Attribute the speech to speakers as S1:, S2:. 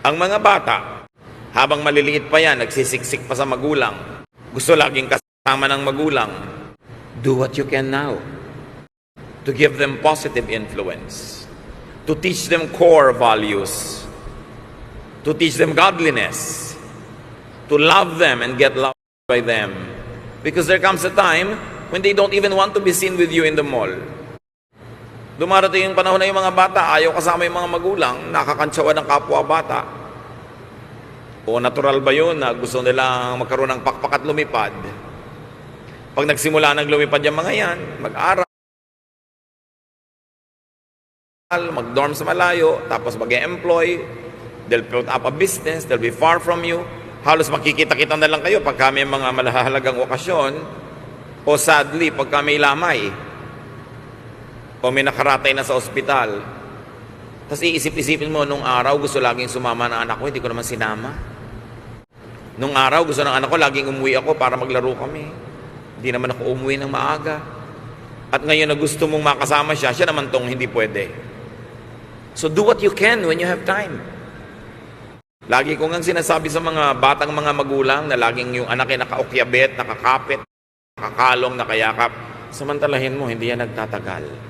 S1: Ang mga bata, habang maliliit pa yan, nagsisiksik pa sa magulang, gusto laging kasama ng magulang, do what you can now to give them positive influence, to teach them core values, to teach them godliness, to love them and get loved by them. Because there comes a time when they don't even want to be seen with you in the mall. Dumarating yung panahon na yung mga bata, ayaw kasama yung mga magulang, nakakantsawa ng kapwa bata. O natural ba yun na gusto nilang magkaroon ng pakpak at lumipad? Pag nagsimula ng lumipad yung mga yan, mag-aral, mag-dorm sa malayo, tapos mag-employ, they'll put up a business, they'll be far from you. Halos makikita-kita na lang kayo pag kami mga malahalagang okasyon, o sadly, pag kami lamay, o may nakaratay na sa ospital. Tapos iisip-isipin mo, nung araw gusto laging sumama ng anak ko, hindi ko naman sinama. Nung araw gusto ng anak ko, laging umuwi ako para maglaro kami. Hindi naman ako umuwi ng maaga. At ngayon na gusto mong makasama siya, siya naman tong hindi pwede. So do what you can when you have time. Lagi ko ngang sinasabi sa mga batang mga magulang na laging yung anak ay nakaukyabet, nakakapit, nakakalong, nakayakap. Samantalahin mo, hindi yan nagtatagal.